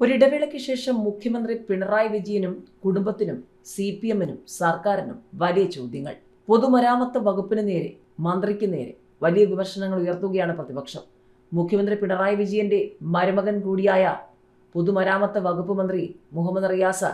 ഒരിടവേളയ്ക്ക് ശേഷം മുഖ്യമന്ത്രി പിണറായി വിജയനും കുടുംബത്തിനും സി പി എമ്മിനും സർക്കാരിനും വലിയ ചോദ്യങ്ങൾ. പൊതുമരാമത്ത് വകുപ്പിന് നേരെ മന്ത്രിക്ക് നേരെ വലിയ വിമർശനങ്ങൾ ഉയർത്തുകയാണ് പ്രതിപക്ഷം. മുഖ്യമന്ത്രി പിണറായി വിജയന്റെ മരുമകൻ കൂടിയായ പൊതുമരാമത്ത് വകുപ്പ് മന്ത്രി മുഹമ്മദ് റിയാസ്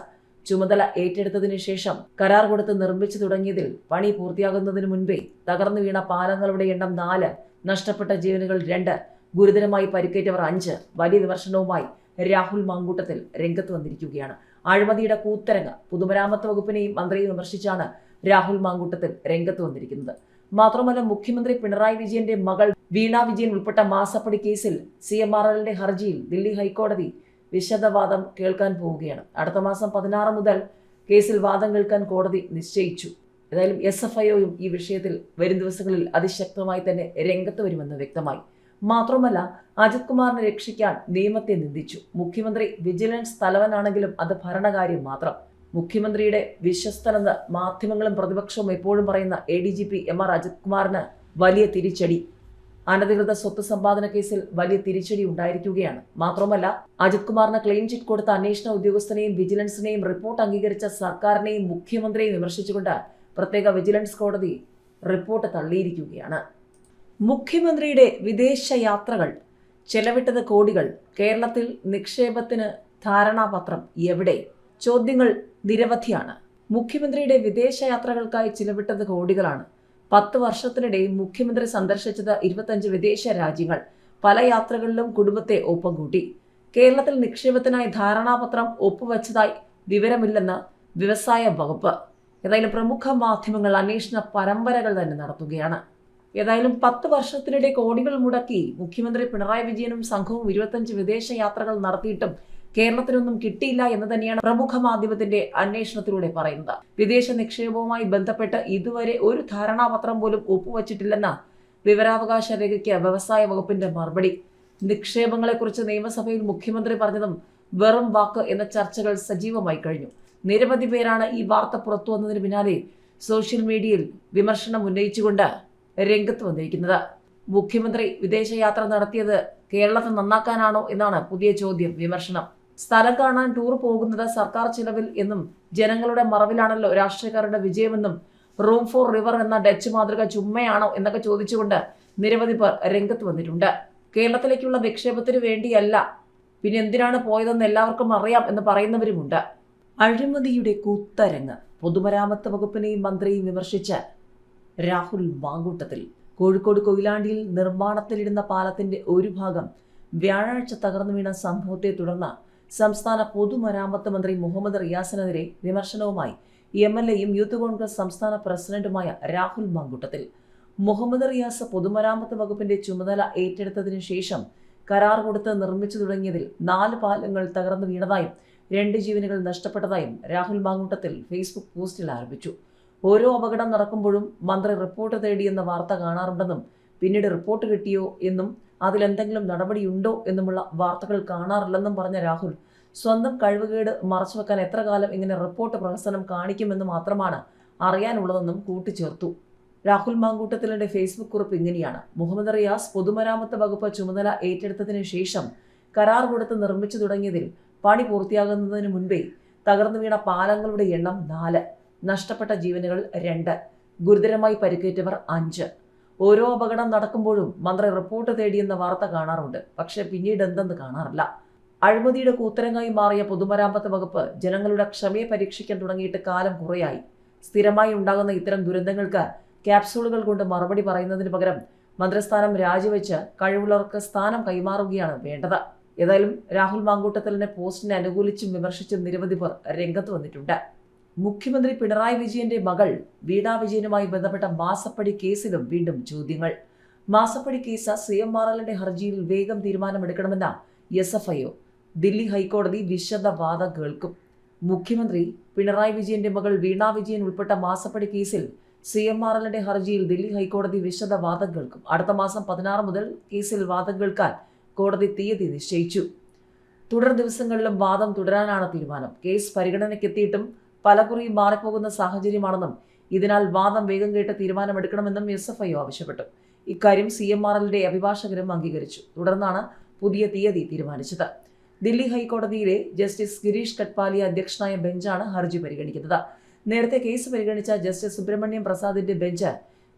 ചുമതല ഏറ്റെടുത്തതിനു ശേഷം കരാർ കൊടുത്ത് നിർമ്മിച്ചു തുടങ്ങിയതിൽ പണി പൂർത്തിയാകുന്നതിന് മുൻപേ തകർന്നു വീണ പാലങ്ങളുടെ എണ്ണം നാല് നഷ്ടപ്പെട്ട ജീവനുകൾ രണ്ട് ഗുരുതരമായി പരിക്കേറ്റവർ അഞ്ച് വലിയ വിമർശനവുമായി രാഹുൽ മാങ്കൂട്ടത്തിൽ രംഗത്ത് വന്നിരിക്കുകയാണ്. അഴിമതിയുടെ കൂത്തരങ്ങ് പൊതുമരാമത്ത് വകുപ്പിനെയും മന്ത്രിയെയും വിമർശിച്ചാണ് രാഹുൽ മാങ്കൂട്ടത്തിൽ രംഗത്ത് വന്നിരിക്കുന്നത്. മാത്രമല്ല മുഖ്യമന്ത്രി പിണറായി വിജയന്റെ മകൾ വീണ വിജയൻ ഉൾപ്പെട്ട മാസപ്പടി കേസിൽ സി എം ആർ എല്ലിന്റെ ഹർജിയിൽ ദില്ലി ഹൈക്കോടതി വിശദവാദം കേൾക്കാൻ പോവുകയാണ്. അടുത്ത മാസം പതിനാറ് മുതൽ കേസിൽ വാദം കേൾക്കാൻ കോടതി നിശ്ചയിച്ചു. ഏതായാലും എസ് എഫ് ഐഒയും ഈ വിഷയത്തിൽ വരും ദിവസങ്ങളിൽ അതിശക്തമായി തന്നെ രംഗത്ത് വരുമെന്ന് വ്യക്തമായി. മാത്രമല്ല അജിത് കുമാറിനെ രക്ഷിക്കാൻ നിയമത്തെ നിന്ദിച്ചു. മുഖ്യമന്ത്രി വിജിലൻസ് തലവനാണെങ്കിലും അത് ഭരണകാര്യം മാത്രം. മുഖ്യമന്ത്രിയുടെ വിശ്വസ്തനെന്ന് മാധ്യമങ്ങളും പ്രതിപക്ഷവും എപ്പോഴും പറയുന്ന A D G P M R Ajith കുമാറിന് വലിയ തിരിച്ചടി. അനധികൃത സ്വത്ത് സമ്പാദന കേസിൽ വലിയ തിരിച്ചടി ഉണ്ടായിരിക്കുകയാണ്. മാത്രമല്ല അജിത് കുമാറിന് ക്ലീൻ ചിറ്റ് കൊടുത്ത അന്വേഷണ ഉദ്യോഗസ്ഥനെയും വിജിലൻസിനെയും റിപ്പോർട്ട് അംഗീകരിച്ച സർക്കാരിനെയും മുഖ്യമന്ത്രിയെയും വിമർശിച്ചുകൊണ്ട് പ്രത്യേക വിജിലൻസ് കോടതി റിപ്പോർട്ട് തള്ളിയിരിക്കുകയാണ്. മുഖ്യമന്ത്രിയുടെ വിദേശ യാത്രകൾ ചെലവിട്ടത് കോടികൾ കേരളത്തിൽ നിക്ഷേപത്തിന് ധാരണാപത്രം എവിടെ? ചോദ്യങ്ങൾ നിരവധിയാണ്. മുഖ്യമന്ത്രിയുടെ വിദേശ യാത്രകൾക്കായി ചിലവിട്ടത് കോടികളാണ്. പത്ത് വർഷത്തിനിടെ മുഖ്യമന്ത്രി സന്ദർശിച്ചത് ഇരുപത്തഞ്ച് വിദേശ രാജ്യങ്ങൾ. പല യാത്രകളിലും കുടുംബത്തെ ഒപ്പം കൂട്ടി കേരളത്തിൽ നിക്ഷേപത്തിനായി ധാരണാപത്രം ഒപ്പുവച്ചതായി വിവരമില്ലെന്ന് വ്യവസായ വകുപ്പ്. ഏതായാലും പ്രമുഖ മാധ്യമങ്ങൾ അന്വേഷണ പരമ്പരകൾ തന്നെ നടത്തുകയാണ്. ഏതായാലും പത്ത് വർഷത്തിനിടെ കോടികൾ മുടക്കി മുഖ്യമന്ത്രി പിണറായി വിജയനും സംഘവും ഇരുപത്തഞ്ച് വിദേശ യാത്രകൾ നടത്തിയിട്ടും കേരളത്തിനൊന്നും കിട്ടിയില്ല എന്ന് തന്നെയാണ് പ്രമുഖ മാധ്യമത്തിന്റെ അന്വേഷണത്തിലൂടെ പറയുന്നത്. വിദേശ നിക്ഷേപവുമായി ബന്ധപ്പെട്ട് ഇതുവരെ ഒരു ധാരണാപത്രം പോലും ഒപ്പുവച്ചിട്ടില്ലെന്ന വിവരാവകാശ രേഖയ്ക്ക് വ്യവസായ വകുപ്പിന്റെ മറുപടി. നിക്ഷേപങ്ങളെക്കുറിച്ച് നിയമസഭയിൽ മുഖ്യമന്ത്രി പറഞ്ഞതും വെറും വാക്ക് എന്ന ചർച്ചകൾ സജീവമായി കഴിഞ്ഞു. നിരവധി പേരാണ് ഈ വാർത്ത പുറത്തു വന്നതിന് പിന്നാലെ സോഷ്യൽ മീഡിയയിൽ വിമർശനം ഉന്നയിച്ചുകൊണ്ട് രംഗത്ത് വന്നിരിക്കുന്നത്. മുഖ്യമന്ത്രി വിദേശയാത്ര നടത്തിയത് കേരളത്തെ നന്നാക്കാനാണോ എന്നാണ് പുതിയ ചോദ്യം വിമർശനം. സ്ഥലം കാണാൻ ടൂർ പോകുന്നത് സർക്കാർ ചിലവിൽ എന്നും ജനങ്ങളുടെ മറവിലാണല്ലോ രാഷ്ട്രീയക്കാരുടെ വിജയമെന്നും റൂം ഫോർ റിവർ എന്ന ഡച്ച് മാതൃക ചുമ്മയാണോ എന്നൊക്കെ ചോദിച്ചുകൊണ്ട് നിരവധി പേർ രംഗത്ത് വന്നിട്ടുണ്ട്. കേരളത്തിലേക്കുള്ള നിക്ഷേപത്തിന് വേണ്ടിയല്ല പിന്നെ എന്തിനാണ് പോയതെന്ന് എല്ലാവർക്കും അറിയാം എന്ന് പറയുന്നവരുമുണ്ട്. അഴിമതിയുടെ കൂത്തരങ്ങ് പൊതുമരാമത്ത് വകുപ്പിനെയും മന്ത്രിയും വിമർശിച്ച് രാഹുൽ മാങ്കൂട്ടത്തിൽ കോഴിക്കോട് കൊയിലാണ്ടിയിൽ നിർമ്മാണത്തിലിടുന്ന പാലത്തിന്റെ ഒരു ഭാഗം വ്യാഴാഴ്ച തകർന്നു വീണ സംഭവത്തെ തുടർന്ന് സംസ്ഥാന പൊതുമരാമത്ത് മന്ത്രി മുഹമ്മദ് റിയാസിനെതിരെ വിമർശനവുമായി എം എൽ എയും യൂത്ത് കോൺഗ്രസ് സംസ്ഥാന പ്രസിഡന്റുമായ രാഹുൽ മാങ്കൂട്ടത്തിൽ മുഹമ്മദ് റിയാസ് പൊതുമരാമത്ത് വകുപ്പിന്റെ ചുമതല ഏറ്റെടുത്തതിനു ശേഷം കരാർ കൊടുത്ത് നിർമ്മിച്ചു തുടങ്ങിയതിൽ നാല് പാലങ്ങൾ തകർന്നു വീണതായും രണ്ട് ജീവനുകൾ നഷ്ടപ്പെട്ടതായും രാഹുൽ മാങ്കൂട്ടത്തിൽ ഫേസ്ബുക്ക് പോസ്റ്റിൽ ആരംഭിച്ചു ഓരോ അപകടം നടക്കുമ്പോഴും മന്ത്രി റിപ്പോർട്ട് തേടിയെന്ന വാർത്ത കാണാറുണ്ടെന്നും പിന്നീട് റിപ്പോർട്ട് കിട്ടിയോ എന്നും അതിലെന്തെങ്കിലും നടപടിയുണ്ടോ എന്നുമുള്ള വാർത്തകൾ കാണാറില്ലെന്നും പറഞ്ഞ രാഹുൽ സ്വന്തം കഴിവുകേട് മറച്ചുവെക്കാൻ എത്ര കാലം ഇങ്ങനെ റിപ്പോർട്ട് പ്രഹസനം കാണിക്കുമെന്ന് മാത്രമാണ് അറിയാനുള്ളതെന്നും കൂട്ടിച്ചേർത്തു. രാഹുൽ മാങ്കൂട്ടത്തിലെ ഫേസ്ബുക്ക് കുറിപ്പ് ഇങ്ങനെയാണ്. മുഹമ്മദ് റിയാസ് പൊതുമരാമത്ത് വകുപ്പ് ചുമതല ഏറ്റെടുത്തതിനു ശേഷം കരാർ കൊടുത്ത് നിർമ്മിച്ചു തുടങ്ങിയതിൽ പണി പൂർത്തിയാകുന്നതിന് മുൻപേ തകർന്നു വീണ പാലങ്ങളുടെ എണ്ണം നാല്. നഷ്ടപ്പെട്ട ജീവനുകൾ രണ്ട് ഗുരുതരമായി പരിക്കേറ്റവർ അഞ്ച്. ഓരോ അപകടം നടക്കുമ്പോഴും മന്ത്രി റിപ്പോർട്ട് തേടിയെന്ന വാർത്ത കാണാറുണ്ട്. പക്ഷേ പിന്നീട് എന്തെന്ന് കാണാറില്ല. അഴിമതിയുടെ കൂത്തരങ്ങായി മാറിയ പൊതുമരാമത്ത് വകുപ്പ് ജനങ്ങളുടെ ക്ഷമയെ പരീക്ഷിക്കാൻ തുടങ്ങിയിട്ട് കാലം കുറയായി. സ്ഥിരമായി ഉണ്ടാകുന്ന ഇത്തരം ദുരന്തങ്ങൾക്ക് ക്യാപ്സൂളുകൾ കൊണ്ട് മറുപടി പറയുന്നതിന് പകരം മന്ത്രിസ്ഥാനം രാജിവെച്ച് കഴിവുള്ളവർക്ക് സ്ഥാനം കൈമാറുകയാണ് വേണ്ടത്. ഏതായാലും രാഹുൽ മാങ്കൂട്ടത്തലിനെ പോസ്റ്റിനെ അനുകൂലിച്ചും വിമർശിച്ചും നിരവധി പേർ രംഗത്ത് വന്നിട്ടുണ്ട്. മുഖ്യമന്ത്രി പിണറായി വിജയന്റെ മകൾ വീണ വിജയനുമായി ബന്ധപ്പെട്ട മാസപ്പടി കേസിലും വീണ്ടും ചോദ്യങ്ങൾ. മാസപ്പടി കേസ് സി എം ആർ എല്ലിന്റെ ഹർജിയിൽ വേഗം തീരുമാനമെടുക്കണമെന്ന എസ് എഫ് ഐഒ ദില്ലി ഹൈക്കോടതി വിശദ വാദം കേൾക്കും. മുഖ്യമന്ത്രി പിണറായി വിജയന്റെ മകൾ വീണ വിജയൻ ഉൾപ്പെട്ട മാസപ്പടി കേസിൽ സി എം ആർ എല്ലിന്റെ ഹർജിയിൽ ദില്ലി ഹൈക്കോടതി വിശദ വാദം കേൾക്കും. അടുത്ത മാസം പതിനാറ് മുതൽ കേസിൽ വാദം കേൾക്കാൻ കോടതി തീയതി നിശ്ചയിച്ചു. തുടർ ദിവസങ്ങളിലും വാദം തുടരാനാണ് തീരുമാനം. കേസ് പരിഗണനയ്ക്കെത്തിയിട്ടും പലകുറിയും മാറിപ്പോകുന്ന സാഹചര്യമാണെന്നും ഇതിനാൽ വാദം വേഗം കേട്ട് തീരുമാനമെടുക്കണമെന്നും എസ് എഫ് ഐ ആവശ്യപ്പെട്ടു. ഇക്കാര്യം സി എം ആർ എല്ലിന്റെ അഭിഭാഷകരും അംഗീകരിച്ചു. തുടർന്നാണ് പുതിയ തീയതി തീരുമാനിച്ചത്. ദില്ലി ഹൈക്കോടതിയിലെ ജസ്റ്റിസ് ഗിരീഷ് കട്പാലിയ അധ്യക്ഷനായ ബെഞ്ചാണ് ഹർജി പരിഗണിക്കുന്നത്. നേരത്തെ കേസ് പരിഗണിച്ച ജസ്റ്റിസ് സുബ്രഹ്മണ്യം പ്രസാദിന്റെ ബെഞ്ച്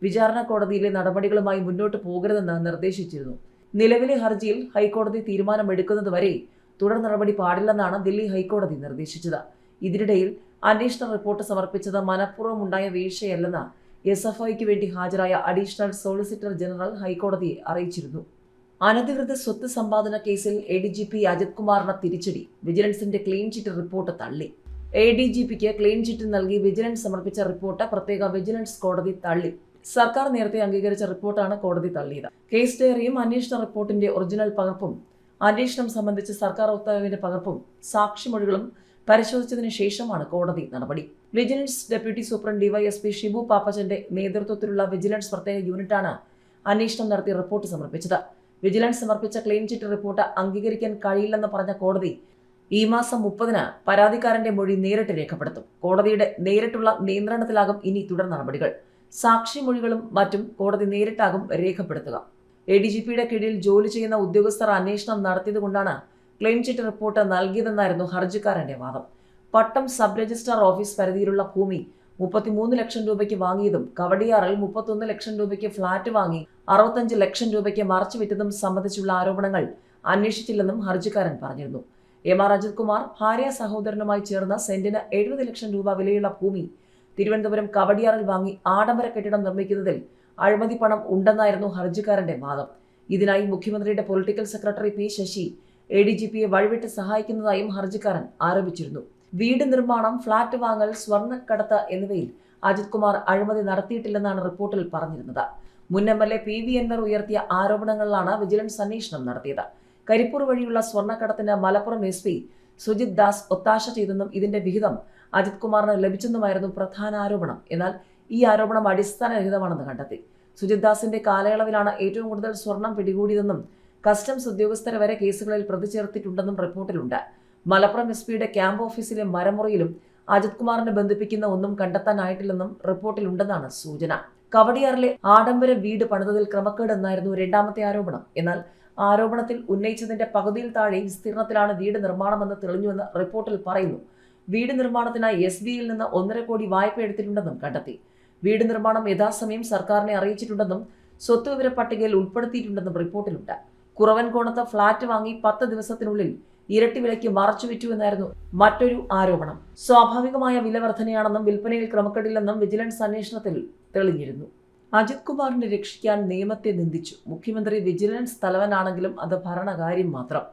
വിചാരണ കോടതിയിലെ നടപടികളുമായി മുന്നോട്ട് പോകരുതെന്ന് നിർദ്ദേശിച്ചിരുന്നു. നിലവിലെ ഹർജിയിൽ ഹൈക്കോടതി തീരുമാനമെടുക്കുന്നതുവരെ തുടർ നടപടി പാടില്ലെന്നാണ് ദില്ലി ഹൈക്കോടതി നിർദ്ദേശിച്ചത്. ഇതിനിടയിൽ അന്വേഷണ റിപ്പോർട്ട് സമർപ്പിച്ചത് മനഃപൂർവം ഉണ്ടായ വീഴ്ചയല്ലെന്ന് എസ് എഫ് ഐക്ക് വേണ്ടി ഹാജരായ അഡീഷണൽ സോളിസിറ്റർ ജനറൽ ഹൈക്കോടതിയെ അറിയിച്ചിരുന്നു. അനധികൃത സ്വത്ത് സമ്പാദന കേസിൽ A D G P Ajith കുമാറിന് തിരിച്ചടി. വിജിലൻസിന്റെ ക്ലീൻ ചിറ്റ് റിപ്പോർട്ട് തള്ളി. എ ഡി ജി പിക്ക് ക്ലീൻ ചിറ്റ് നൽകി വിജിലൻസ് സമർപ്പിച്ച റിപ്പോർട്ട് പ്രത്യേക വിജിലൻസ് കോടതി തള്ളി. സർക്കാർ നേരത്തെ അംഗീകരിച്ച റിപ്പോർട്ടാണ് കോടതി തള്ളിയത്. കേസ് ഡയറിയും അന്വേഷണ റിപ്പോർട്ടിന്റെ ഒറിജിനൽ പകർപ്പും അന്വേഷണം സംബന്ധിച്ച് സർക്കാർ ഉത്തരവിന്റെ പകർപ്പും സാക്ഷിമൊഴികളും പരിശോധിച്ചതിന് ശേഷമാണ് കോടതി നടപടി. Vigilance deputy superintendent DYSP Shibu പാപ്പച്ചന്റെ നേതൃത്വത്തിലുള്ള വിജിലൻസ് പ്രത്യേക യൂണിറ്റാണ് അന്വേഷണം നടത്തി റിപ്പോർട്ട് സമർപ്പിച്ചത്. വിജിലൻസ് സമർപ്പിച്ച ക്ലെയിം ചിറ്റ് റിപ്പോർട്ട് അംഗീകരിക്കാൻ കഴിയില്ലെന്ന് പറഞ്ഞ കോടതി ഈ മാസം മുപ്പതിന് പരാതിക്കാരന്റെ മൊഴി നേരിട്ട് രേഖപ്പെടുത്തും. കോടതിയുടെ നേരിട്ടുള്ള നിയന്ത്രണത്തിലാകും ഇനി തുടർ നടപടികൾ. സാക്ഷിമൊഴികളും മറ്റും കോടതി നേരിട്ടാകും രേഖപ്പെടുത്തുക. എ ഡി ജി പിയുടെ കീഴിൽ ജോലി ചെയ്യുന്ന ഉദ്യോഗസ്ഥർ അന്വേഷണം നടത്തിയതുകൊണ്ടാണ് ക്ലെയിം ചിറ്റ് റിപ്പോർട്ട് നൽകിയതെന്നായിരുന്നു ഹർജിക്കാരന്റെ വാദം. പട്ടം സബ് രജിസ്ട്രാർ ഓഫീസ് പരിധിയിലുള്ള ഭൂമി മുപ്പത്തിമൂന്ന് ലക്ഷം രൂപയ്ക്ക് വാങ്ങിയതും കവടിയാറിൽ മുപ്പത്തൊന്ന് ലക്ഷം രൂപയ്ക്ക് ഫ്ളാറ്റ് വാങ്ങി അറുപത്തഞ്ച് ലക്ഷം രൂപയ്ക്ക് മറച്ചു വിറ്റതും സംബന്ധിച്ചുള്ള ആരോപണങ്ങൾ അന്വേഷിച്ചില്ലെന്നും ഹർജിക്കാരൻ പറഞ്ഞിരുന്നു. എം ആർ അജിത് കുമാർ ഭാര്യ സഹോദരനുമായി ചേർന്ന സെന്റിന് എഴുപത് ലക്ഷം രൂപ വിലയുള്ള ഭൂമി തിരുവനന്തപുരം കവടിയാറിൽ വാങ്ങി ആഡംബര കെട്ടിടം നിർമ്മിക്കുന്നതിൽ അഴിമതി പണം ഉണ്ടെന്നായിരുന്നു ഹർജിക്കാരന്റെ വാദം. ഇതിനായി മുഖ്യമന്ത്രിയുടെ political secretary P Sasi A D G പിയെ വഴിവിട്ട് സഹായിക്കുന്നതായും ഹർജിക്കാരൻ ആരോപിച്ചിരുന്നു. വീട് നിർമ്മാണം ഫ്ളാറ്റ് വാങ്ങൽ സ്വർണക്കടത്ത് എന്നിവയിൽ അജിത് കുമാർ അഴിമതി നടത്തിയിട്ടില്ലെന്നാണ് റിപ്പോർട്ടിൽ പറഞ്ഞിരുന്നത്. മുൻ M L A P V Anvar ഉയർത്തിയ ആരോപണങ്ങളിലാണ് വിജിലൻസ് അന്വേഷണം നടത്തിയത്. കരിപ്പൂർ വഴിയുള്ള സ്വർണക്കടത്തിന് മലപ്പുറം എസ് പി സുജിത് ദാസ് ഒത്താശ ചെയ്തെന്നും ഇതിന്റെ വിഹിതം അജിത് കുമാറിന് ലഭിച്ചെന്നുമായിരുന്നു പ്രധാന ആരോപണം. എന്നാൽ ഈ ആരോപണം അടിസ്ഥാനരഹിതമാണെന്ന് കണ്ടെത്തി. സുജിത് ദാസിന്റെ കാലയളവിലാണ് ഏറ്റവും കൂടുതൽ സ്വർണം പിടികൂടിയതെന്നും കസ്റ്റംസ് ഉദ്യോഗസ്ഥരെ വരെ കേസുകളിൽ പ്രതി ചേർത്തിട്ടുണ്ടെന്നും റിപ്പോർട്ടിലുണ്ട്. മലപ്പുറം എസ് പിയുടെ ക്യാമ്പ് ഓഫീസിലെ മരമുറിയിലും അജിത് കുമാറിനെ ബന്ധിപ്പിക്കുന്ന ഒന്നും കണ്ടെത്താനായിട്ടില്ലെന്നും റിപ്പോർട്ടിലുണ്ടെന്നാണ് സൂചന. കവടിയാറിലെ ആഡംബര വീട് പണിതതിൽ ക്രമക്കേട് എന്നായിരുന്നു രണ്ടാമത്തെ ആരോപണം. എന്നാൽ ആരോപണത്തിൽ ഉന്നയിച്ചതിന്റെ പകുതിയിൽ താഴെ വിസ്തീർണത്തിലാണ് വീട് നിർമ്മാണമെന്ന് തെളിഞ്ഞുവെന്ന് റിപ്പോർട്ടിൽ പറയുന്നു. വീട് നിർമ്മാണത്തിനായി എസ് ബിയിൽ നിന്ന് ഒന്നര കോടി വായ്പ എടുത്തിട്ടുണ്ടെന്നും കണ്ടെത്തി. വീട് നിർമ്മാണം യഥാസമയം സർക്കാരിനെ അറിയിച്ചിട്ടുണ്ടെന്നും സ്വത്ത് വിവര പട്ടികയിൽ ഉൾപ്പെടുത്തിയിട്ടുണ്ടെന്നും റിപ്പോർട്ടിലുണ്ട്. കുറവൻകോണത്ത് ഫ്ളാറ്റ് വാങ്ങി പത്ത് ദിവസത്തിനുള്ളിൽ ഇരട്ടി വിലയ്ക്ക് മറച്ചു വിറ്റു എന്നായിരുന്നു മറ്റൊരു ആരോപണം. സ്വാഭാവികമായ വില വർധനയാണെന്നും വിൽപ്പനയിൽ ക്രമക്കേടില്ലെന്നും വിജിലൻസ് അന്വേഷണത്തിൽ തെളിഞ്ഞിരുന്നു. അജിത് കുമാറിനെ രക്ഷിക്കാൻ നിയമത്തെ നിന്ദിച്ചു. മുഖ്യമന്ത്രി വിജിലൻസ് തലവനാണെങ്കിലും അത് ഭരണകാര്യം മാത്രം.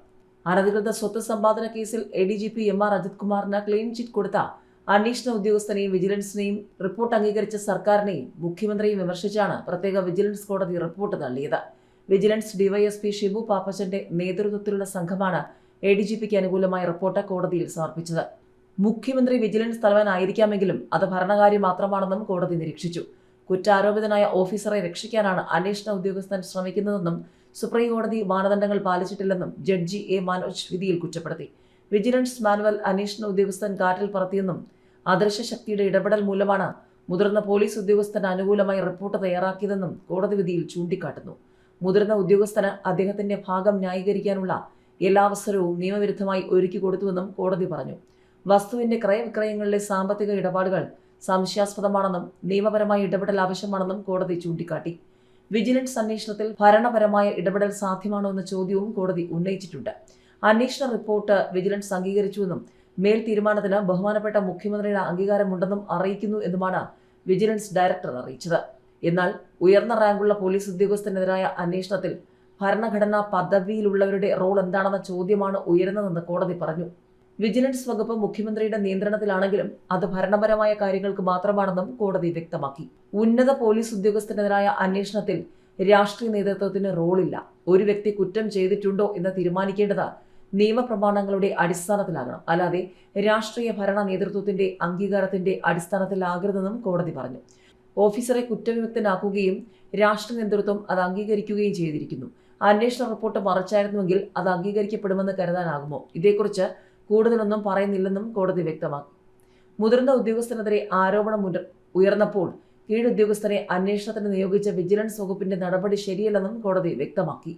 അനധികൃത സ്വത്ത് സമ്പാദന കേസിൽ A D G P M R Ajith കുമാറിന് ക്ലീൻ ചിറ്റ് കൊടുത്ത അന്വേഷണ ഉദ്യോഗസ്ഥനെയും വിജിലൻസിനെയും റിപ്പോർട്ട് അംഗീകരിച്ച സർക്കാരിനെയും മുഖ്യമന്ത്രിയും വിമർശിച്ചാണ് പ്രത്യേക വിജിലൻസ് കോടതി റിപ്പോർട്ട് തള്ളിയത്. വിജിലൻസ് ഡിവൈഎസ്പി ഷിബു പാപ്പച്ചന്റെ നേതൃത്വത്തിലുള്ള സംഘമാണ് എ ഡി ജി പിക്ക് അനുകൂലമായ റിപ്പോർട്ട് കോടതിയിൽ സമർപ്പിച്ചത്. മുഖ്യമന്ത്രി വിജിലൻസ് തലവനായിരിക്കാമെങ്കിലും അത് ഭരണകാര്യം മാത്രമാണെന്നും കോടതി നിരീക്ഷിച്ചു. കുറ്റാരോപിതനായ ഓഫീസറെ രക്ഷിക്കാനാണ് അന്വേഷണ ഉദ്യോഗസ്ഥൻ ശ്രമിക്കുന്നതെന്നും സുപ്രീം കോടതി മാനദണ്ഡങ്ങൾ പാലിച്ചിട്ടില്ലെന്നും ജഡ്ജി എ മനോജ് വിധിയിൽ കുറ്റപ്പെടുത്തി. വിജിലൻസ് മാനുവൽ അന്വേഷണ ഉദ്യോഗസ്ഥൻ കാറ്റിൽ പറത്തിയെന്നും അദൃശ്യ ശക്തിയുടെ ഇടപെടൽ മൂലമാണ് മുതിർന്ന പോലീസ് ഉദ്യോഗസ്ഥന് അനുകൂലമായി റിപ്പോർട്ട് തയ്യാറാക്കിയതെന്നും കോടതി വിധിയിൽ ചൂണ്ടിക്കാട്ടുന്നു. മുതിർന്ന ഉദ്യോഗസ്ഥന് അദ്ദേഹത്തിന്റെ ഭാഗം ന്യായീകരിക്കാനുള്ള എല്ലാ അവസരവും നിയമവിരുദ്ധമായി ഒരുക്കി കൊടുത്തുവെന്നും കോടതി പറഞ്ഞു. വസ്തുവിന്റെ ക്രയവിക്രയങ്ങളിലെ സാമ്പത്തിക ഇടപാടുകൾ സംശയാസ്പദമാണെന്നും നിയമപരമായ ഇടപെടൽ ആവശ്യമാണെന്നും കോടതി ചൂണ്ടിക്കാട്ടി. വിജിലൻസ് അന്വേഷണത്തിൽ ഭരണപരമായ ഇടപെടൽ സാധ്യമാണോ എന്ന ചോദ്യവും കോടതി ഉന്നയിച്ചിട്ടുണ്ട്. അന്വേഷണ റിപ്പോർട്ട് വിജിലൻസ് അംഗീകരിച്ചുവെന്നും മേൽ തീരുമാനത്തിന് ബഹുമാനപ്പെട്ട മുഖ്യമന്ത്രിയുടെ അംഗീകാരമുണ്ടെന്നും അറിയിക്കുന്നു എന്നുമാണ് വിജിലൻസ് ഡയറക്ടർ അറിയിച്ചത്. എന്നാൽ ഉയർന്ന റാങ്കുള്ള പോലീസ് ഉദ്യോഗസ്ഥനെതിരായ അന്വേഷണത്തിൽ ഭരണഘടനാ പദവിയിലുള്ളവരുടെ റോൾ എന്താണെന്ന ചോദ്യമാണ് ഉയരുന്നതെന്ന് കോടതി പറഞ്ഞു. വിജിലൻസ് വകുപ്പ് മുഖ്യമന്ത്രിയുടെ നിയന്ത്രണത്തിലാണെങ്കിലും അത് ഭരണപരമായ കാര്യങ്ങൾക്ക് മാത്രമാണെന്നും കോടതി വ്യക്തമാക്കി. ഉന്നത പോലീസ് ഉദ്യോഗസ്ഥനെതിരായ അന്വേഷണത്തിൽ രാഷ്ട്രീയ നേതൃത്വത്തിന് റോളില്ല. ഒരു വ്യക്തി കുറ്റം ചെയ്തിട്ടുണ്ടോ എന്ന് തീരുമാനിക്കേണ്ടത് നിയമപ്രമാണങ്ങളുടെ അടിസ്ഥാനത്തിലാകണം. അല്ലാതെ രാഷ്ട്രീയ ഭരണ നേതൃത്വത്തിന്റെ അംഗീകാരത്തിന്റെ അടിസ്ഥാനത്തിലാകരുതെന്നും കോടതി പറഞ്ഞു. ഓഫീസറെ കുറ്റവിമുക്തനാക്കുകയും രാഷ്ട്ര നേതൃത്വം അത് അംഗീകരിക്കുകയും ചെയ്തിരിക്കുന്നു. അന്വേഷണ റിപ്പോർട്ട് മറച്ചായിരുന്നുവെങ്കിൽ അത് അംഗീകരിക്കപ്പെടുമെന്ന് കരുതാനാകുമോ? ഇതേക്കുറിച്ച് കൂടുതലൊന്നും പറയുന്നില്ലെന്നും കോടതി വ്യക്തമാക്കി. മുതിർന്ന ഉദ്യോഗസ്ഥനെതിരെ ആരോപണം ഉയർന്നപ്പോൾ കീഴുദ്യോഗസ്ഥരെ അന്വേഷണത്തിന് നിയോഗിച്ച വിജിലൻസ് വകുപ്പിന്റെ നടപടി ശരിയല്ലെന്നും കോടതി വ്യക്തമാക്കി.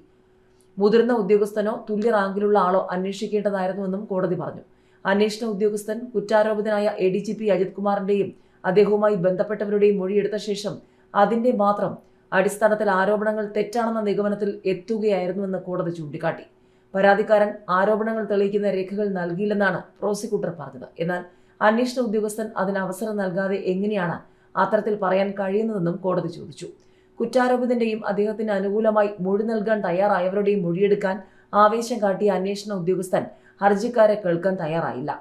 മുതിർന്ന ഉദ്യോഗസ്ഥനോ തുല്യ റാങ്കിലുള്ള ആളോ അന്വേഷിക്കേണ്ടതായിരുന്നുവെന്നും കോടതി പറഞ്ഞു. അന്വേഷണ ഉദ്യോഗസ്ഥൻ കുറ്റാരോപിതനായ A D G P Ajith കുമാറിന്റെയും അദ്ദേഹവുമായി ബന്ധപ്പെട്ടവരുടെയും മൊഴിയെടുത്ത ശേഷം അതിന്റെ മാത്രം അടിസ്ഥാനത്തിൽ ആരോപണങ്ങൾ തെറ്റാണെന്ന നിഗമനത്തിൽ എത്തുകയായിരുന്നുവെന്ന് കോടതി ചൂണ്ടിക്കാട്ടി. പരാതിക്കാരൻ ആരോപണങ്ങൾ തെളിയിക്കുന്ന രേഖകൾ നൽകിയില്ലെന്നാണ് പ്രോസിക്യൂട്ടർ പറഞ്ഞത്. എന്നാൽ അന്വേഷണ ഉദ്യോഗസ്ഥൻ അതിന് അവസരം നൽകാതെ എങ്ങനെയാണ് അത്തരത്തിൽ പറയാൻ കഴിയുന്നതെന്നും കോടതി ചോദിച്ചു. കുറ്റാരോപിതന്റെയും അദ്ദേഹത്തിന് അനുകൂലമായി മൊഴി നൽകാൻ തയ്യാറായവരുടെയും മൊഴിയെടുക്കാൻ ആവേശം കാട്ടിയ അന്വേഷണ ഉദ്യോഗസ്ഥൻ ഹർജിക്കാരെ കേൾക്കാൻ തയ്യാറായില്ല.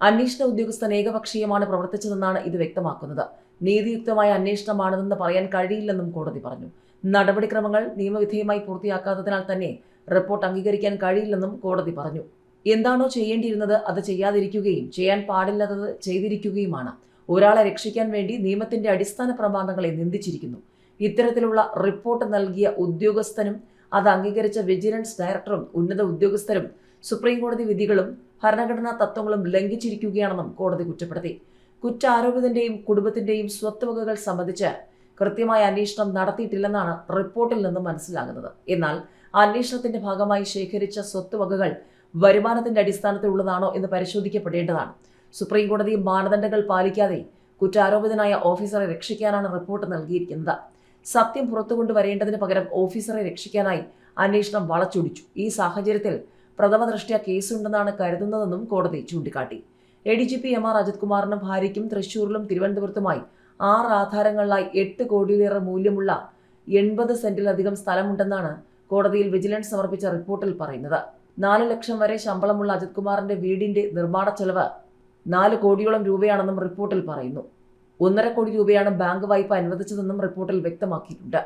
അന്വേഷണ ഉദ്യോഗസ്ഥൻ ഏകപക്ഷീയമാണ് പ്രവർത്തിച്ചതെന്നാണ് ഇത് വ്യക്തമാക്കുന്നത്. നീതിയുക്തമായ അന്വേഷണമാണെന്ന് പറയാൻ കഴിയില്ലെന്നും കോടതി പറഞ്ഞു. നടപടിക്രമങ്ങൾ നിയമവിധേയമായി പൂർത്തിയാക്കാത്തതിനാൽ തന്നെ റിപ്പോർട്ട് അംഗീകരിക്കാൻ കഴിയില്ലെന്നും കോടതി പറഞ്ഞു. എന്താണോ ചെയ്യേണ്ടിയിരുന്നത് അത് ചെയ്യാതിരിക്കുകയും ചെയ്യാൻ പാടില്ലാത്തത് ചെയ്തിരിക്കുകയുമാണ്. ഒരാളെ രക്ഷിക്കാൻ വേണ്ടി നിയമത്തിന്റെ അടിസ്ഥാന പ്രമാണങ്ങളെ നിന്ദിച്ചിരിക്കുന്നു. ഇത്തരത്തിലുള്ള റിപ്പോർട്ട് നൽകിയ ഉദ്യോഗസ്ഥനും അത് അംഗീകരിച്ച വിജിലൻസ് ഡയറക്ടറും ഉന്നത ഉദ്യോഗസ്ഥരും സുപ്രീം കോടതി വിധികളും ഭരണഘടനാ തത്വങ്ങളും ലംഘിച്ചിരിക്കുകയാണെന്നും കോടതി കുറ്റപ്പെടുത്തി. കുറ്റാരോപിതന്റെയും കുടുംബത്തിന്റെയും സ്വത്തുവകകൾ സംബന്ധിച്ച് കൃത്യമായ അന്വേഷണം നടത്തിയിട്ടില്ലെന്നാണ് റിപ്പോർട്ടിൽ നിന്ന് മനസ്സിലാകുന്നത്. എന്നാൽ അന്വേഷണത്തിന്റെ ഭാഗമായി ശേഖരിച്ച സ്വത്തുവകകൾ വരുമാനത്തിന്റെ അടിസ്ഥാനത്തിലുള്ളതാണോ എന്ന് പരിശോധിക്കപ്പെടേണ്ടതാണ്. സുപ്രീം കോടതി മാനദണ്ഡങ്ങൾ പാലിക്കാതെ കുറ്റാരോപിതനായ ഓഫീസറെ രക്ഷിക്കാനാണ് റിപ്പോർട്ട് നൽകിയിരിക്കുന്നത്. സത്യം പുറത്തു കൊണ്ടുവരേണ്ടതിന് പകരം ഓഫീസറെ രക്ഷിക്കാനായി അന്വേഷണം വളച്ചൊടിച്ചു. ഈ സാഹചര്യത്തിൽ പ്രഥമ ദൃഷ്ട്യാ കേസുണ്ടെന്നാണ് കരുതുന്നതെന്നും കോടതി ചൂണ്ടിക്കാട്ടി. A D G P M R Ajith കുമാറിനും ഭാര്യയ്ക്കും തൃശൂരിലും തിരുവനന്തപുരത്തുമായി ആറ് ആധാരങ്ങളിലായി എട്ട് കോടിയിലേറെ മൂല്യമുള്ള എൺപത് സെന്റിലധികം സ്ഥലമുണ്ടെന്നാണ് കോടതിയിൽ വിജിലൻസ് സമർപ്പിച്ച റിപ്പോർട്ടിൽ പറയുന്നത്. നാല് ലക്ഷം വരെ ശമ്പളമുള്ള അജിത് കുമാറിന്റെ വീടിന്റെ നിർമ്മാണ ചെലവ് നാല് കോടിയോളം രൂപയാണെന്നും റിപ്പോർട്ടിൽ പറയുന്നു. ഒന്നര കോടി രൂപയാണ് ബാങ്ക് വായ്പ അനുവദിച്ചതെന്നും റിപ്പോർട്ടിൽ വ്യക്തമാക്കിയിട്ടുണ്ട്.